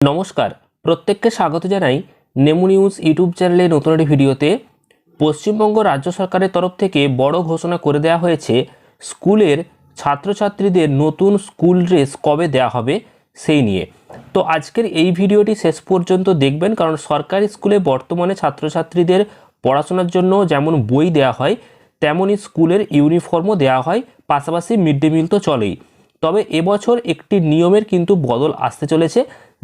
নমস্কার, প্রত্যেককে স্বাগত জানাই নেমু নিউজ ইউটিউব চ্যানেলে নতুন একটি ভিডিওতে। পশ্চিমবঙ্গ রাজ্য সরকারের তরফ থেকে বড় ঘোষণা করে দেওয়া হয়েছে, স্কুলের ছাত্রছাত্রীদের নতুন স্কুল ড্রেস কবে দেওয়া হবে সেই নিয়ে। তো আজকের এই ভিডিওটি শেষ পর্যন্ত দেখবেন, কারণ সরকারি স্কুলে বর্তমানে ছাত্রছাত্রীদের পড়াশোনার জন্য যেমন বই দেওয়া হয় তেমনই স্কুলের ইউনিফর্মও দেওয়া হয়, পাশাপাশি মিড ডে মিল তো চলেই। তবে এবছর একটি নিয়মের কিন্তু বদল আসতে চলেছে,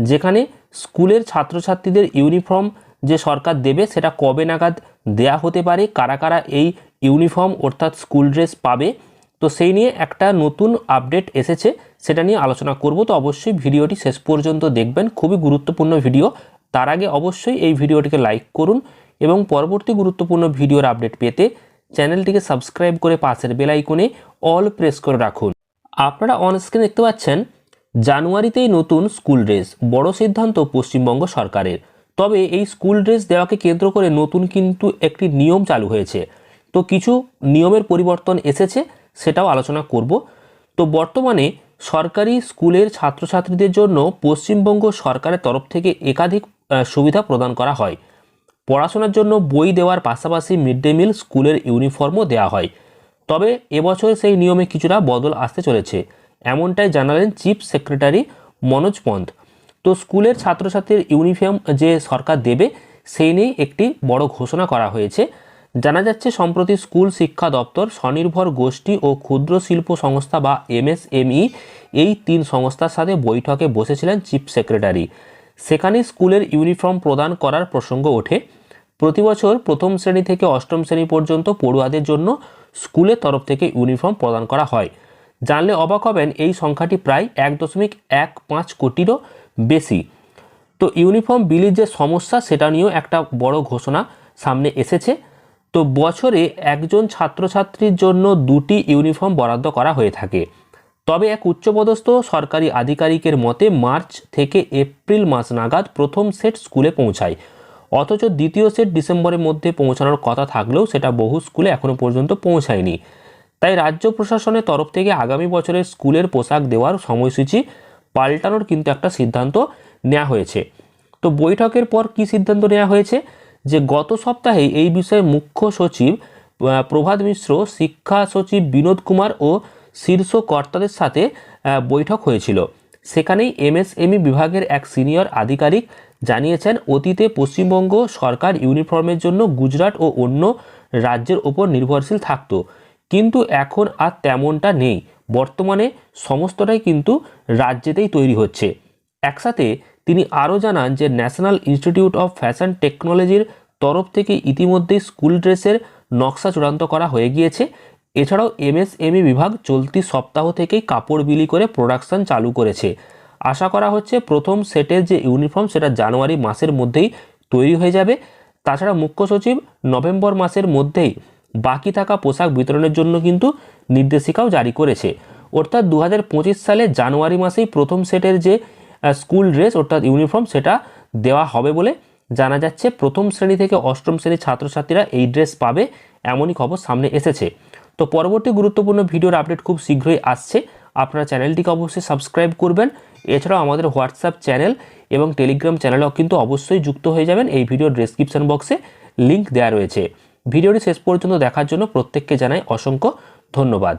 যেখানে স্কুলের ছাত্রছাত্রীদের ইউনিফর্ম যে সরকার দেবে সেটা কবে নাগাদ দেয়া হতে পারে, কারা কারা এই ইউনিফর্ম অর্থাৎ স্কুল ড্রেস পাবে, তো সেই নিয়ে একটা নতুন আপডেট এসেছে, সেটা নিয়ে আলোচনা করব। তো অবশ্যই ভিডিওটি শেষ পর্যন্ত দেখবেন, খুবই গুরুত্বপূর্ণ ভিডিও। তার আগে অবশ্যই এই ভিডিওটিকে লাইক করুন এবং পরবর্তী গুরুত্বপূর্ণ ভিডিওর আপডেট পেতে চ্যানেলটিকে সাবস্ক্রাইব করে পাশের বেল আইকনে অল প্রেস করে রাখুন। আপনারা অন স্ক্রিন দেখতে পাচ্ছেন, জানুয়ারিতেই নতুন স্কুল ড্রেস বড় সিদ্ধান্ত পশ্চিমবঙ্গ সরকারের। তবে এই স্কুল ড্রেস দেওয়াকে কেন্দ্র করে নতুন কিন্তু একটি নিয়ম চালু হয়েছে। তো কিছু নিয়মের পরিবর্তন এসেছে, সেটাও আলোচনা করব। তো বর্তমানে সরকারি স্কুলের ছাত্রছাত্রীদের জন্য পশ্চিমবঙ্গ সরকারের তরফ থেকে একাধিক সুবিধা প্রদান করা হয়। পড়াশোনার জন্য বই দেওয়ার পাশাপাশি মিড ডে মিল স্কুলের ইউনিফর্মও দেওয়া হয়। তবে এবছর সেই নিয়মে কিছুটা বদল আসতে চলেছে, এমনটাই জানালেন চিফ সেক্রেটারি মনোজ পন্থ। তো স্কুলের ছাত্রছাত্রীর ইউনিফর্ম যে সরকার দেবে, সেই নিয়ে একটি বড় ঘোষণা করা হয়েছে। জানা যাচ্ছে, সম্প্রতি স্কুল শিক্ষা দপ্তর, স্বনির্ভর গোষ্ঠী ও ক্ষুদ্র শিল্প সংস্থা বা এমএসএমই এই তিন সংস্থার সাথে বৈঠকে বসেছিলেন চিফ সেক্রেটারি। সেখানে স্কুলের ইউনিফর্ম প্রদান করার প্রসঙ্গ ওঠে। প্রতি বছর প্রথম শ্রেণি থেকে অষ্টম শ্রেণি পর্যন্ত পড়ুয়াদের জন্য স্কুলের তরফ থেকে ইউনিফর্ম প্রদান করা হয়। জানলে অবাক হবেন, এই সংখ্যাটি প্রায় এক দশমিক এক পাঁচ কোটিরও বেশি। তো ইউনিফর্ম বিলির যে সমস্যা, সেটা নিয়েও একটা বড় ঘোষণা সামনে এসেছে। তো বছরে একজন ছাত্রছাত্রীর জন্য দুটি ইউনিফর্ম বরাদ্দ করা হয়ে থাকে। তবে এক উচ্চপদস্থ সরকারি আধিকারিকের মতে, মার্চ থেকে এপ্রিল মাস নাগাদ প্রথম সেট স্কুলে পৌঁছায়। অথচ দ্বিতীয় সেট ডিসেম্বরের মধ্যে পৌঁছানোর কথা থাকলেও সেটা বহু স্কুলে এখনও পর্যন্ত পৌঁছায়নি। তাই রাজ্য প্রশাসনের তরফ থেকে আগামী বছরের স্কুলের পোশাক দেওয়ার সময়সূচি পাল্টানোর কিন্তু একটা সিদ্ধান্ত নেওয়া হয়েছে। তো বৈঠকের পর কি সিদ্ধান্ত নেওয়া হয়েছে? যে গত সপ্তাহে এই বিষয়ে মুখ্য সচিব প্রভাত মিশ্র, শিক্ষা সচিব বিনোদ কুমার ও শীর্ষ কর্তাদের সাথে বৈঠক হয়েছিল। সেখানেই এমএসএমই বিভাগের এক সিনিয়র আধিকারিক জানিয়েছেন, অতীতে পশ্চিমবঙ্গ সরকার ইউনিফর্মের জন্য গুজরাট ও অন্য রাজ্যের ওপর নির্ভরশীল থাকত। কিন্তু এখন আর তেমনটা নেই। বর্তমানে সমস্তটাই কিন্তু রাজ্যেতেই তৈরি হচ্ছে। একসাথে তিনি আরও জানান যে, ন্যাশনাল ইনস্টিটিউট অফ ফ্যাশন টেকনোলজির তরফ থেকে ইতিমধ্যেই স্কুল ড্রেসের নকশা চূড়ান্ত করা হয়ে গিয়েছে। এছাড়াও এমএসএমই বিভাগ চলতি সপ্তাহ থেকেই কাপড় বিলি করে প্রোডাকশন চালু করেছে। আশা করা হচ্ছে প্রথম সেটের যে ইউনিফর্ম সেটা জানুয়ারি মাসের মধ্যেই তৈরি হয়ে যাবে। তাছাড়া মুখ্য সচিব নভেম্বর মাসের মধ্যেই বাকি থাকা পোশাক বিতরণের জন্য কিন্তু নির্দেশিকাও জারি করেছে। অর্থাৎ দু হাজার পঁচিশ সালে জানুয়ারি মাসেই প্রথম সেটের যে স্কুল ড্রেস অর্থাৎ ইউনিফর্ম সেটা দেওয়া হবে বলে জানা যাচ্ছে। প্রথম শ্রেণি থেকে অষ্টম শ্রেণির ছাত্রছাত্রীরা এই ড্রেস পাবে, এমনই খবর সামনে এসেছে। তো পরবর্তী গুরুত্বপূর্ণ ভিডিওর আপডেট খুব শীঘ্রই আসছে। আপনারা চ্যানেলটিকে অবশ্যই সাবস্ক্রাইব করবেন। এছাড়াও আমাদের হোয়াটসঅ্যাপ চ্যানেল এবং টেলিগ্রাম চ্যানেলও কিন্তু অবশ্যই যুক্ত হয়ে যাবেন এই ভিডিওর ডেসক্রিপশন বক্সে লিঙ্ক দেওয়া রয়েছে। ভিডিওটি শেষ পর্যন্ত দেখার জন্য প্রত্যেককে জানাই অসংখ্য ধন্যবাদ।